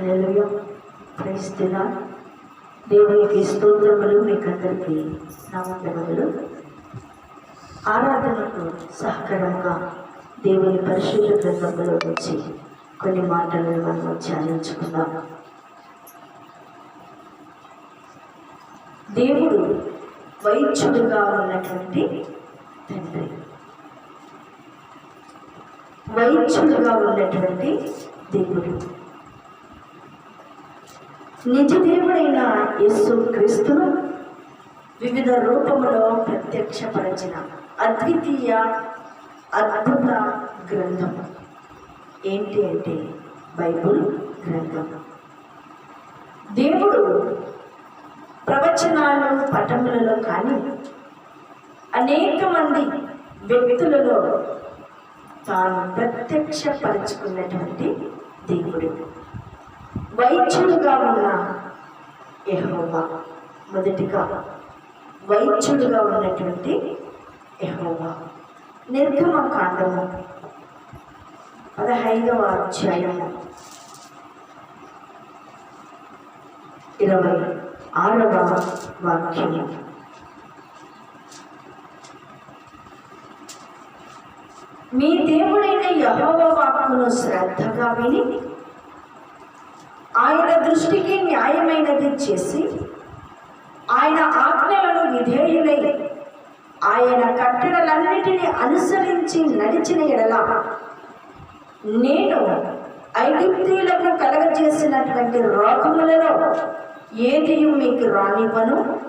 హల్లెలూయా. క్రైస్తులా దేవునికి స్తోత్రములు మీకందరికీ నా వందనములు ఆరాధనకు సహకారంగా దేవుని పరిశుద్ధ గ్రంథంలో నుంచి కొన్ని మాటలను మనం ధ్యానించుకుందాం. దేవుడు వైద్యుడుగా ఉన్నటువంటి తండ్రి. వైద్యుడుగా ఉన్నటువంటి దేవుడు. నిజ దేవుడైన యేసు క్రీస్తును వివిధ రూపములో ప్రత్యక్షపరచిన అద్వితీయ అద్భుత గ్రంథం. ఏంటి అంటే బైబుల్ గ్రంథం. దేవుడు ప్రవచనాలు పటములలో కానీ అనేక మంది వ్యక్తులలో తాను ప్రత్యక్షపరచుకున్నటువంటి దేవుడు. వైద్యుడుగా ఉన్న యహోవా. మొదటిగా వైద్యుడుగా ఉన్నటువంటి యహోవా. నిర్గమ కాండము. పదహైదవ అధ్యాయము ఇరవై ఆరవ వాక్యము. మీ దేవుడైన యహోవ వాక్కును శ్రద్ధగా విని ఆయన దృష్టికి న్యాయమైనది చేసి ఆయన ఆజ్ఞలను విధేయులై ఆయన కట్టడలన్నిటినీ అనుసరించి నడిచిన ఎడల నేను ఐగుప్తీయులకు కలగజేసినటువంటి రోగములలో ఏది మీకు రానివ్వను?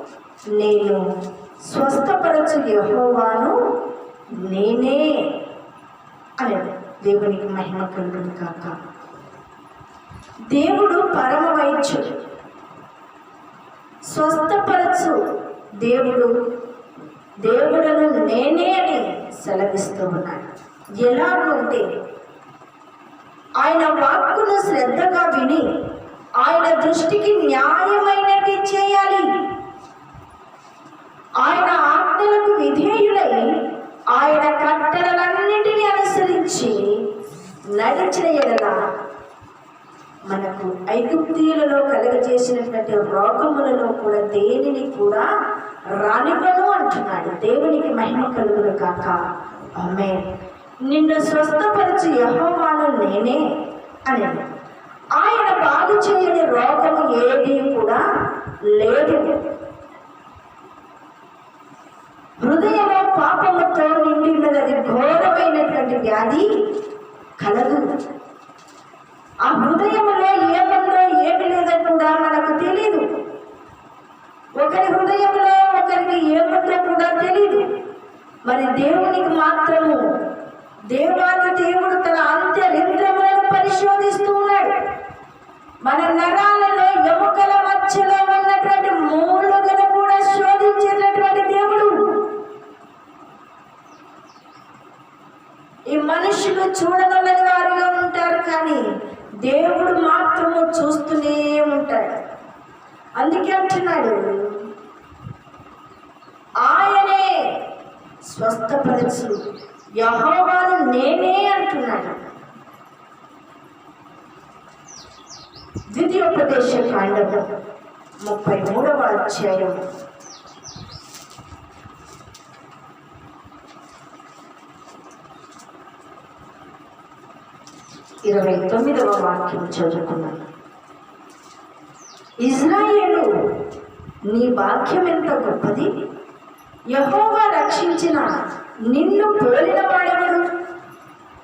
నేను స్వస్థపరచు యహోవాను నేనే. అనేది దేవునికి మహిమ కలుగును కాక దేవుడు పరమ వైద్యుడు. స్వస్థపరచు దేవుడు. దేవుడను నేనే అని సెలవిస్తూ ఉన్నాడు. ఎలా ఉంటే ఆయన వాక్కును శ్రద్ధగా విని ఆయన దృష్టికి న్యాయమైనది చేయాలి. ఆయన ఆజ్ఞలకు విధేయుడై ఆయన కట్టడలన్నిటినీ అనుసరించి నడిచిన ఎడల మనకు ఐగుప్తీయులలో కలగజేసినటువంటి రోగములలో కూడా దేనిని కూడా రానివ్వను అంటున్నాడు. దేవునికి మహిమ కలుగును కాక అమ్మే నిన్ను స్వస్థపరిచి యహోవాను నేనే అని ఆయన బాగు చేయని రోగము ఏది కూడా లేదు. హృదయము పాపముతో నిండి ఉన్నది అది ఘోరమైనటువంటి వ్యాధి కలదు. ఆ హృదయంలో ఏముందో ఏమి లేదో మనకు తెలియదు ఒకరి హృదయంలో ఒకరికి ఏముందో కూడా తెలియదు మరి దేవునికి మాత్రము దేవాది దేవుడు తన అంత్యరింద్రములను పరిశోధిస్తూ ఉన్నాడు. మన నరాలలో ఎముకల మధ్యలో ఉన్నటువంటి మూలుగను కూడా శోధించేటటువంటి దేవుడు. ఈ మనుషులు చూడగలని వారుగా ఉంటారు కానీ దేవుడు మాత్రము చూస్తూనే ఉంటాడు. అందుకే అంటున్నాడు ఆయనే స్వస్థపరచు. యహోవాను నేనే అంటున్నాడు. ద్వితీయోపదేశ కాండము ముప్పై మూడవ అధ్యాయం ఇరవై తొమ్మిదవ వాక్యం చదువుకున్నాం ఇజ్రాయేలు నీ వాక్యం ఎంత గొప్పది? యహోవా రక్షించిన నిన్ను పోలిన వాడెవడు?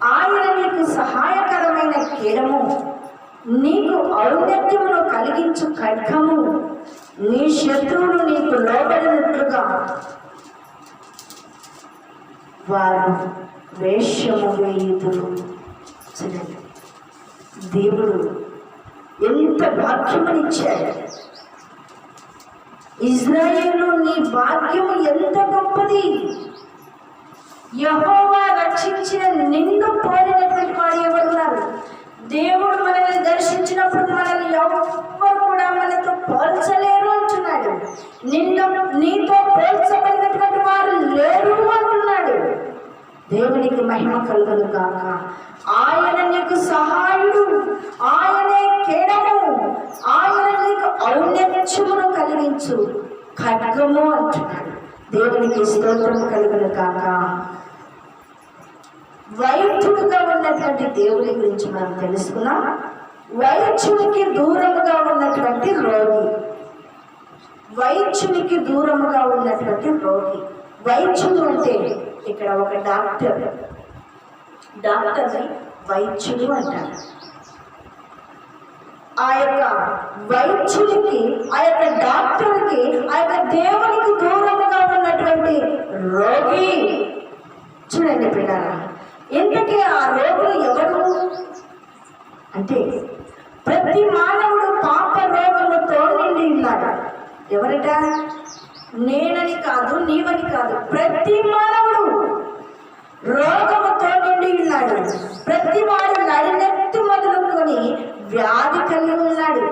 ఆయన నీకు సహాయకరమైన కీడము నీకు ఔన్నత్యమును కలిగించు ఖడ్గము నీ శత్రువులు నీకు లోబడినట్లుగా. వారు వేష్యము వేయుదురు. చూడండి. దేవుడు ఎంత భాగ్యమనిచ్చాడు ఇజ్రాయేలు నీ భాగ్యం ఎంత గొప్పది. యహోవా రక్షించిన నిన్ను పోలినటువంటి వారు ఎవరున్నారు? దేవుడు మనల్ని దర్శించినప్పుడు మనల్ని ఎవరు కూడా మనతో పోల్చలేరు అంటున్నాడు. నిన్ను నీతో పోల్చబడినటువంటి వారు లేరు అంటున్నాడు. దేవునికి మహిమ కలుగును కాక ఆయన నీకు సహాయుడు. ఆయనే కేడము. ఆయన నీకు ఔన్నత్యమును కలిగించు. ఖడ్గము అంటున్నాడు. దేవునికి స్తోత్రము కలుగును కాక వైద్యుడుగా ఉన్నటువంటి దేవుని గురించి మనం తెలుసుకున్నాం వైద్యునికి దూరముగా ఉన్నటువంటి రోగి. వైద్యునికి దూరముగా ఉన్నటువంటి రోగి. వైద్యుడు అంటే ఇక్కడ ఒక డాక్టర్. డాక్టర్ని వైద్యుడు అంటారు. ఆ యొక్క వైద్యునికి ఆ యొక్క డాక్టర్కి ఆ యొక్క దేవునికి దూరంగా ఉన్నటువంటి రోగి చూడండి పిల్లరా ఎందుకంటే ఆ రోగులు ఎవరు? అంటే ప్రతి మానవుడు పాప రోగముతో నిండి ఉన్నాడు. ఎవరిట? నేనని కాదు నీవని కాదు ప్రతి మానవుడు రోగముతో నిండి ఉన్నాడు. ప్రతి వాడు నడినెత్తు మొదలుకొని వ్యాధి కలిగి ఉన్నాడు.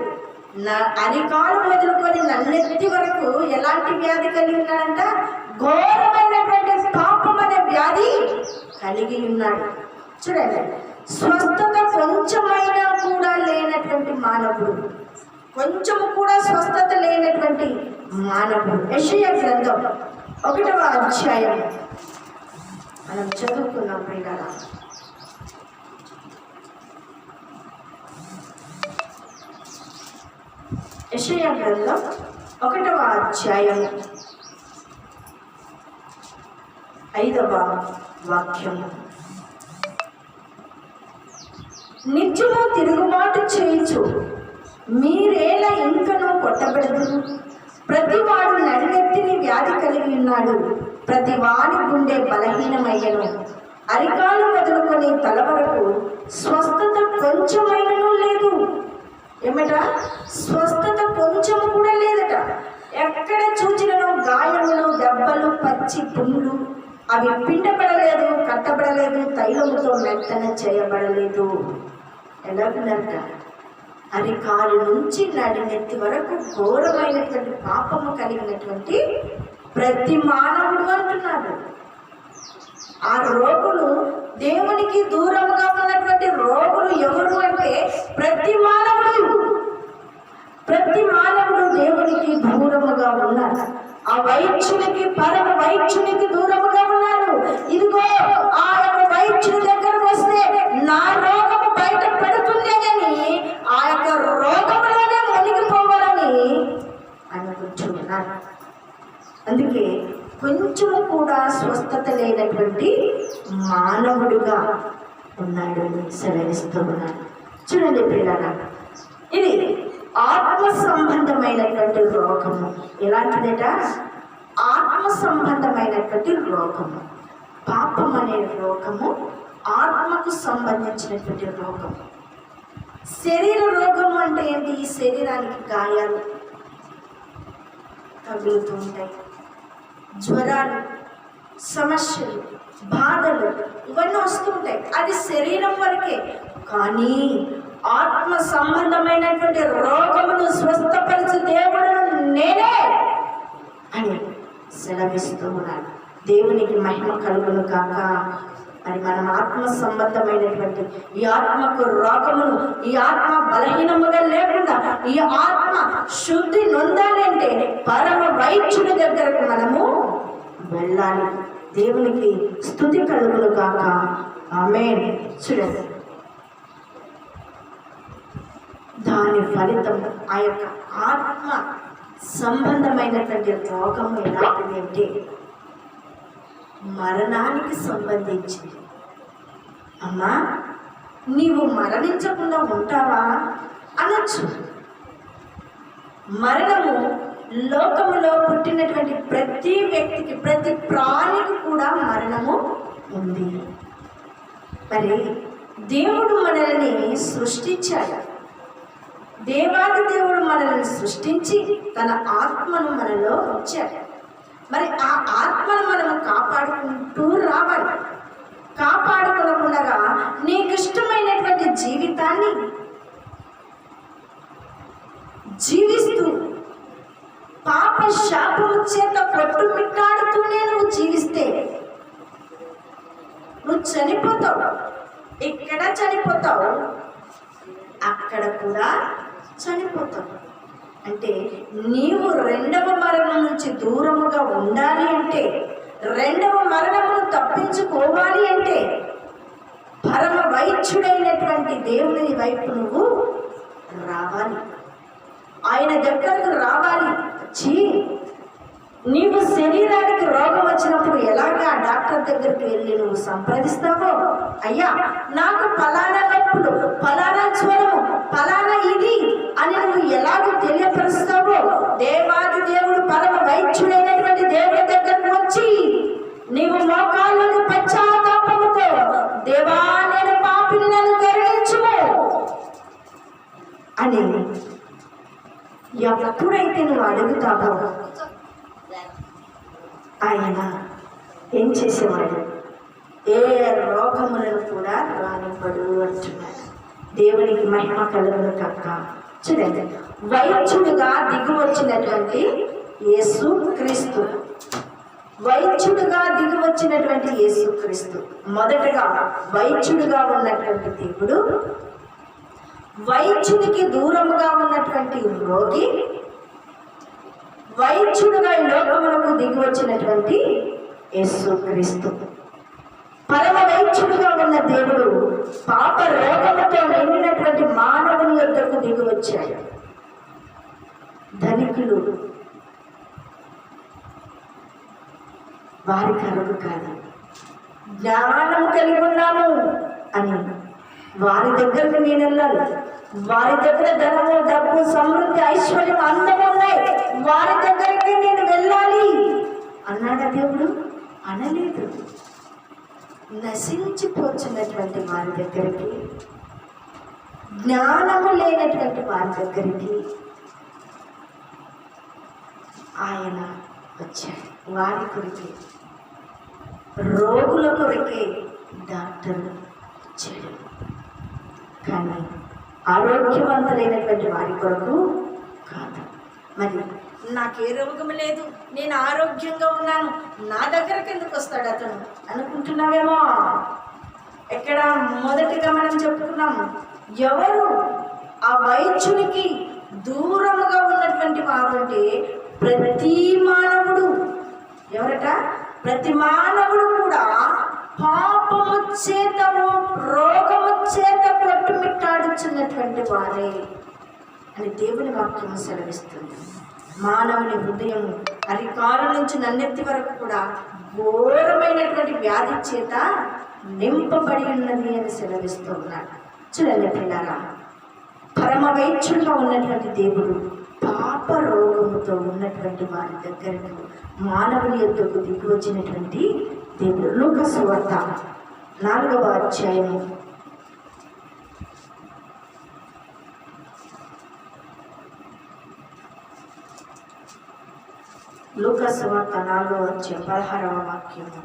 అరికాలు మొదలుకొని నన్నెత్తి వరకు ఎలాంటి వ్యాధి కలిగి ఉన్నాడంట? ఘోరమైనటువంటి పాపం అనే వ్యాధి కలిగి ఉన్నాడు. చూడండి స్వస్థత కొంచెమైనా కూడా లేనటువంటి మానవుడు. కొంచెము కూడా స్వస్థత లేనటువంటి మానవుడు. యెషయా గ్రంథం ఒకటవ అధ్యాయం. మనం చదువుకున్నాం పిల్లల యెషయా గ్రంథం ఒకటవ అధ్యాయం. ఐదవ వాక్యం. నిత్యము తిరుగుబాటు చేయించు మీరేలా ఇంకనూ కొట్టబడదు? ప్రతి వాడు నడినెత్తిని వ్యాధి కలిగి ఉన్నాడు. ప్రతి వాడి గుండె బలహీనమయ్యను. అరికాలు వదులుకొని తల వరకు స్వస్థత కొంచెమైనను లేదు. ఏమట? స్వస్థత కొంచెం కూడా లేదట. ఎక్కడ చూచినను గాయములు దెబ్బలు పచ్చి పుండ్లు. అవి పిండబడలేదు కట్టబడలేదు తైలముతో మెత్తన చేయబడలేదు. ఎలాగుందంట? అరికాలు నుంచి నడినెత్తి వరకు ఘోరమైనటువంటి పాపము కలిగినటువంటి ప్రతి మానవుడు అంటున్నాడు. ఆ రోగులు దేవునికి దూరముగా ఉన్నటువంటి రోగులు ఎవరు అంటే ప్రతి మానవుడు. ప్రతి మానవుడు దేవునికి దూరముగా ఉన్నారు ఆ వైద్యునికి పరమ వైద్యునికి దూరముగా ఉన్నారు ఇదిగో ఆ యొక్క వైద్యుని దగ్గరకు వస్తే నా రోగము బయట పెడుతుందే కానీ ఆ యొక్క రోగంలోనే మునిగిపోవాలని అనుకుంటున్నారు అందుకే కొంచెం కూడా స్వస్థత లేనటువంటి మానవుడుగా ఉన్నాడు సెలవిస్తూ ఉన్నాడు చూడండి పిల్లల ఇది ఆత్మ సంబంధమైనటువంటి రోగము ఎలాంటిదట? ఆత్మ సంబంధమైనటువంటి రోగము పాపం అనే రోగము ఆత్మకు సంబంధించినటువంటి రోగము శరీర రోగం అంటే ఏంటి? ఈ శరీరానికి గాయాలు తగులుతూ ఉంటాయి. జ్వరాలు సమస్యలు బాధలు ఇవన్నీ వస్తుంటాయి అది శరీరం వరకే. కానీ ఆత్మ సంబంధమైనటువంటి రోగమును స్వస్థపరిచే దేవుడు నేనే అని సెలవిస్తూ ఉన్నాను దేవునికి మహిమ కలుగును కాక మరి మనం ఆత్మ సంబంధమైనటువంటి ఈ ఆత్మకు రోగమును ఈ ఆత్మ బలహీనముగా లేకుండా ఈ ఆత్మ శుద్ధి నొందాలంటే పరమ వైద్యుడి దగ్గరకు మనము వెళ్ళాలి. దేవునికి స్థుతి కలుగులు కాక ఆమె చూడండి దాని ఫలితం ఆ యొక్క ఆత్మ సంబంధమైనటువంటి రోగము ఎలాంటిది అంటే మరణానికి సంబంధించింది. అమ్మా నీవు మరణించకుండా ఉంటావా? అనొచ్చు. మరణము లోకములో పుట్టినటువంటి ప్రతి వ్యక్తికి ప్రతి ప్రాణికి కూడా మరణము ఉంది. మరి దేవుడు మనల్ని సృష్టించాడు. దేవాది దేవుడు మనల్ని సృష్టించి తన ఆత్మను మనలో ఉంచాడు. మరి ఆ ఆత్మను మనం కాపాడుకుంటూ రావాలి కాపాడుకోకుండా నీకు ఇష్టమైనటువంటి జీవితాన్ని జీవిస్తూ పాప శాపము చేత కొట్టుమిట్టాడుతూనే నువ్వు జీవిస్తే నువ్వు చనిపోతావు ఇక్కడ చనిపోతావు. అక్కడ కూడా చనిపోతావు. అంటే నీవు రెండవ మరణం నుంచి దూరముగా ఉండాలి అంటే రెండవ మరణమును తప్పించుకోవాలి అంటే పరమ వైద్యుడైనటువంటి దేవుని వైపు నువ్వు రావాలి. ఆయన దగ్గరకు రావాలి. వచ్చి నీవు శరీరానికి రోగం వచ్చినప్పుడు ఎలాగా డాక్టర్ దగ్గరికి వెళ్ళి నువ్వు సంప్రదిస్తావో? అయ్యా నాకు ఫలానా నొప్పులు ఫలానా జ్వరము ఫలానా ఇది అని నువ్వు ఎలాగో తెలియపరుస్తావో? దేవాది దేవుడు పరమ వైద్యుడైనటువంటి దేవుడి దగ్గరకు వచ్చి నీవు మోకాళ్ళను పశ్చాత్తాపముతో దేవా నేను పాపిని నన్ను కరుణించుము అని ఎప్పుడైతే నువ్వు అడుగుతావో ఆయన ఏం చేసేవాడు? ఏ రోగములను కూడా రానివ్వడు అంటున్నాడు. దేవునికి మహిమ కలుగును కక్క చూడండి వైద్యుడుగా దిగు వచ్చినటువంటి యేసు క్రీస్తు. వైద్యుడుగా దిగి వచ్చినటువంటి యేసు క్రీస్తు. మొదటగా వైద్యుడుగా ఉన్నటువంటి దేవుడు వైద్యుడికి దూరముగా ఉన్నటువంటి రోగి వైద్యుడుగా ఈ లోకమునకు దిగి వచ్చినటువంటి యేసు క్రీస్తు. పరమ వైద్యుడుగా ఉన్న దేవుడు పాప రోగముతో నిండినటువంటి మానవుని యొక్కకు దిగి వచ్చాడు ధనికులు వారి కరువు కాదు. జ్ఞానం కలిగి ఉన్నాము అని వారి దగ్గరకు నేను వెళ్ళాలి వారి దగ్గర ధనము డబ్బు సమృద్ధి ఐశ్వర్యం అందం ఉన్నాయి. వారి దగ్గరికి నేను వెళ్ళాలి అన్నాడా దేవుడు. అనలేదు. నశించిపోతున్నటువంటి వారి దగ్గరికి జ్ఞానము లేనటువంటి వారి దగ్గరికి ఆయన వచ్చాడు. వారి కొరికే రోగుల కొరికే డాక్టర్ వచ్చాడు. కానీ ఆరోగ్యవంతులైనటువంటి వారి కొరకు కాదు. మరి నాకు ఏ రోగం లేదు నేను ఆరోగ్యంగా ఉన్నాను నా దగ్గరకు ఎందుకు వస్తాడు అతను? అనుకుంటున్నావేమో? ఎక్కడ మొదటిగా మనం చెప్పుకున్నాము ఎవరు? ఆ వైద్యునికి దూరముగా ఉన్నటువంటి వారు అంటే ప్రతి మానవుడు. ఎవరట? ప్రతి మానవుడు కూడా పాపము చేతము రోగము చేత కొట్టుమిట్టాడుచున్నటువంటి వారే. అని దేవుని వాక్యం సెలవిస్తుంది. మానవుని హృదయం అధికారం నుంచి నన్నెత్తి వరకు కూడా ఘోరమైనటువంటి వ్యాధి చేత నింపబడి ఉన్నది అని సెలవిస్తున్నాడు చూడండి పిల్లారా పరమ వైద్యుడుగా ఉన్నటువంటి దేవుడు పాప రోగముతో ఉన్నటువంటి వారి దగ్గరకు మానవుని యొక్కకు దిగి వచ్చినటువంటి దేవుడు. లోక సువార్త నాలుగవ అధ్యాయము లూకసు నాలుగో వచ్చే పదహారవ వాక్యము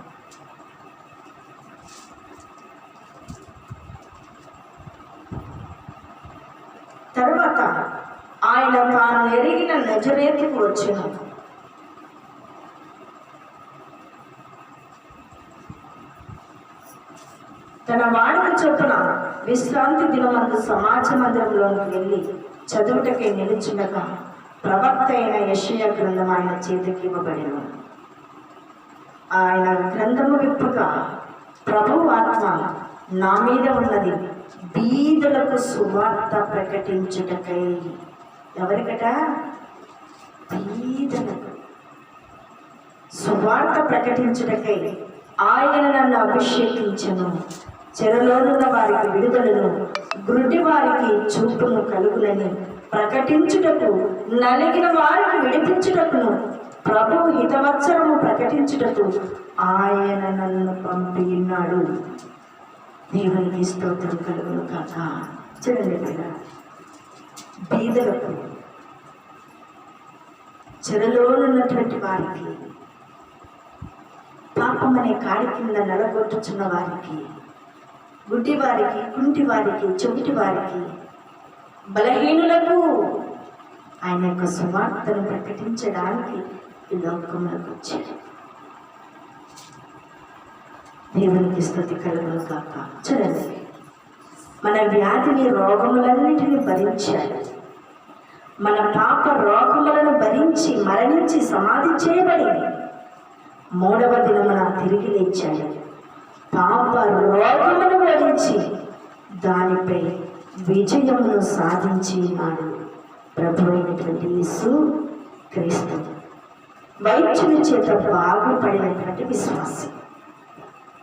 తర్వాత ఆయన తాను ఎరిగిన నజరేతుకు వచ్చిన. తన వాడిక చొప్పున విశ్రాంతి దినమందు సమాజ మందిరంలోకి వెళ్ళి చదువుటకై నిలిచిండగా ప్రవక్త అయిన యషయ గ్రంథం ఆయన చేతికి ఇవ్వబడిను ఆయన గ్రంథము విప్పుగా ప్రభు ఆత్మ నా మీద ఉన్నది బీదులకు సువార్త ప్రకటించుటకై. ఎవరికట? బీదలకు సువార్త ప్రకటించుటకై ఆయన నన్ను అభిషేకించను. చెరలోనున్న వారికి విడుదలను గుడ్డి వారికి చూపును కలుగునని ప్రకటించుటకు నలిగిన వారిని విడిపించుటకును ప్రభు హితవత్సరము ప్రకటించుటకు ఆయన నన్ను పంపినాడు దేవునికి స్తోత్రం కలుగును కాక. చూడండి పిల్ల బీదలకు చెరలోనున్నటువంటి వారికి పాపం అనే కాడి కింద నలగొట్టుచున్న వారికి గుడ్డి వారికి కుంటి వారికి చెవిటి వారికి బలహీనులకు ఆయన యొక్క సువార్తను ప్రకటించడానికి ఈ లోకంలోకి వచ్చారు దేవునికి స్థుతి కలుగును కాక చూడండి. మన వ్యాధిని రోగములన్నింటినీ భరించాడు. మన పాప రోగములను భరించి మరణించి సమాధి చేయబడి మూడవ దినమున తిరిగి లేచాడు. పాప రోగమును భరించి దానిపై విజయమును సాధించి ఉన్నాడు ప్రభు అయినటువంటి యేసు క్రీస్తు. వైద్యుని చేత బాగుపడినటువంటి విశ్వాసం.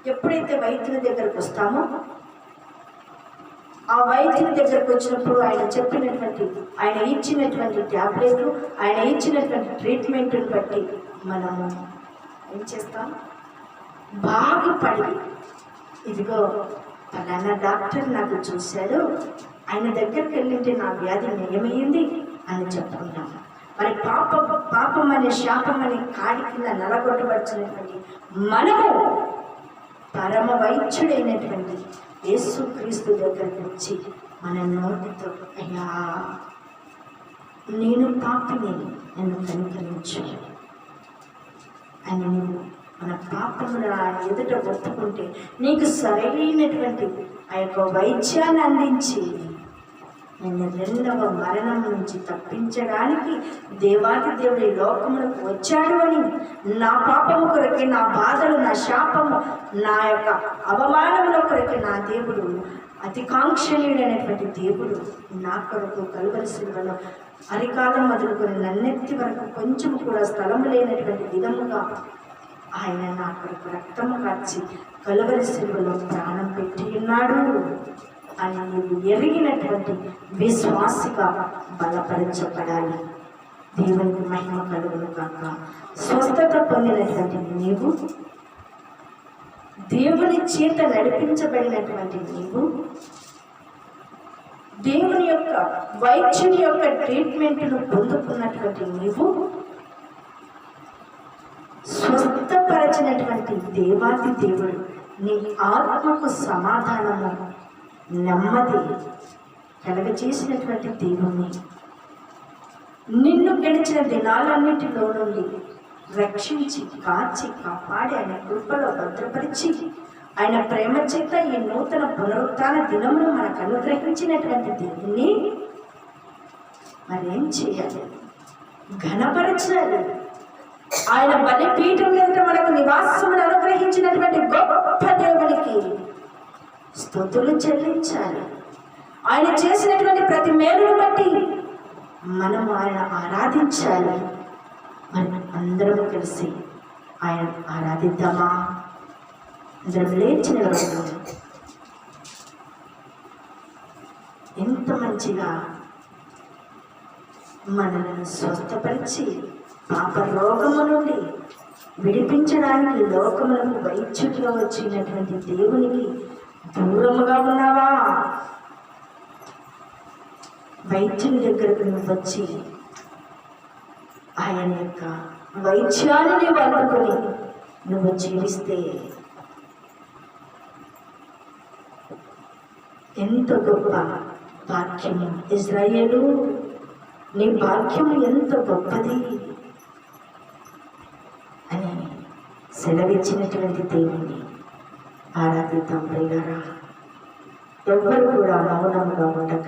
ఎప్పుడైతే వైద్యుల దగ్గరకు వస్తామో ఆ వైద్యుల దగ్గరకు వచ్చినప్పుడు ఆయన చెప్పినటువంటి ఆయన ఇచ్చినటువంటి ట్యాబ్లెట్లు ఆయన ఇచ్చినటువంటి ట్రీట్మెంట్ని బట్టి మనము ఏం చేస్తాం? బాగుపడి ఇదిగో పలానా డాక్టర్ నాకు చూశాడు. ఆయన దగ్గరికి వెళ్ళింటే నా వ్యాధి నయమైంది అని చెప్పుకున్నాం మరి పాప పాపం అనే శాపం అనే కాడి కింద నలగొట్టవలసినటువంటి మనము పరమ వైద్యుడైనటువంటి యేసుక్రీస్తు దగ్గరికి వచ్చి మన నోటితో అయ్యా నేను పాపిని నన్ను కనికరించు అని నువ్వు మన పాపములు ఆయన ఎదుట ఒప్పుకుంటే నీకు సరైనటువంటి ఆ యొక్క వైద్యాన్ని అందించి నిన్ను రెండవ మరణం నుంచి తప్పించడానికి దేవాది దేవుడి లోకములకు వచ్చాడు అని నా పాపము కొరకి నా బాధలు నా శాపము నా యొక్క అవమానముల కొరకి నా దేవుడు అతి కాంక్షణీయుడైనటువంటి దేవుడు నా కొరకు కలువరి శిల్వలో అరికాలం మొదలుకొని నన్నెత్తి వరకు కొంచెం కూడా స్థలం లేనటువంటి విధముగా ఆయన నా కొరకు రక్తము కాచి కలువరి శిల్వలో ప్రాణం పెట్టి ఉన్నాడు. అని నీవు ఎరిగినటువంటి విశ్వాసిగా బలపరచబడాలి. దేవునికి మహిమ కలుగును కాక స్వస్థత పొందినటువంటి నీవు దేవుని చేత నడిపించబడినటువంటి నీవు దేవుని యొక్క వైద్యుని యొక్క ట్రీట్మెంట్ను పొందుకున్నటువంటి నీవు స్వస్థపరచినటువంటి దేవాది దేవుడు నీ ఆత్మకు సమాధానము నెమ్మది కలగచేసినటువంటి దేవుణ్ణి. నిన్ను గడిచిన దినాలన్నిటిలో నుండి రక్షించి కాచి కాపాడి ఆయన కృపలో భద్రపరిచి ఆయన ప్రేమ చేత ఈ నూతన పునరుత్న దినమును మనకు అనుగ్రహించినటువంటి దేవుణ్ణి. మరేం చేయాలి? ఘనపరచాలి. ఆయన బలిపీఠం మీద మనకు నివాసమును అనుగ్రహించినటువంటి గొప్ప దేవునికి స్థుతులు చెల్లించాలి. ఆయన చేసినటువంటి ప్రతి మేలును బట్టి మనం ఆయన ఆరాధించాలి. మనం అందరం కలిసి ఆయన ఆరాధిద్దామా? అందరం లేచి ఎంత మంచిగా మనల్ని స్వస్థపరిచి పాప లోకము నుండి విడిపించడానికి లోకములకు వైద్యుడిగా వచ్చినటువంటి దేవునికి దూరముగా ఉన్నావా? వైద్యుని దగ్గరకు నువ్వు వచ్చి ఆయన యొక్క వైద్యాన్ని నీవు నువ్వు జీవిస్తే ఎంత గొప్ప భాగ్యము. ఇజ్రాయేలు నీ భాగ్యము ఎంత గొప్పది అని సెలవిచ్చినటువంటి దేవుని ఆరాధిద్దాం ప్రియులారా ఎవ్వరు కూడా మౌనముగా ఉండక.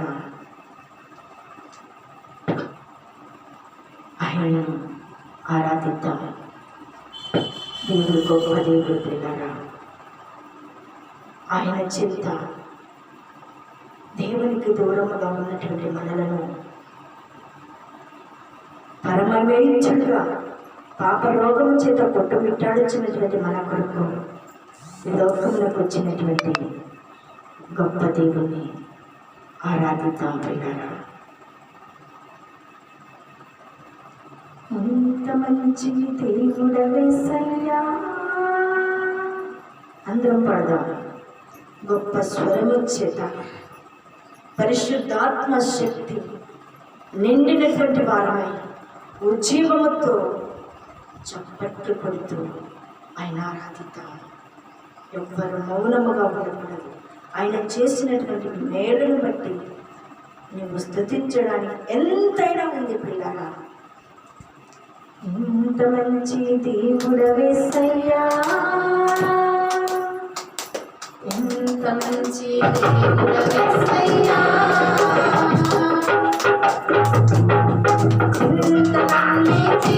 ఆయనను ఆరాధిద్దాం. దేవుడు గొప్ప దేవుడు పిల్లరా. ఆయన చింత దేవునికి దూరముగా ఉన్నటువంటి మనలను పరమవేయించుగా పాప రోగం చేత కొట్టుమిట్టాడించినటువంటి మన కొరకు లోకంలోకి వచ్చినటువంటి గొప్ప దేవుని ఆరాధిద్దాం పిల్లరా అంత మంచి దేవుడవేసయ్యా అందరం పడదాం. గొప్ప స్వరము చేత పరిశుద్ధాత్మ శక్తి నిండినటువంటి వారమై ఉజ్జీవముతో చెప్పట్టుపడుతూ ఆయన ఆరాధిద్దాము ఎవ్వరు మౌనముగా ఉండకూడదు. ఆయన చేసినటువంటి మేలును బట్టి నీవు స్థుతించడానికి ఎంతైనా ఉంది పిల్లగా ఇంత మంచి దేవుడవేసయ్యా ఇంత మంచి ఇంత మంచి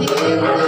దేవుడు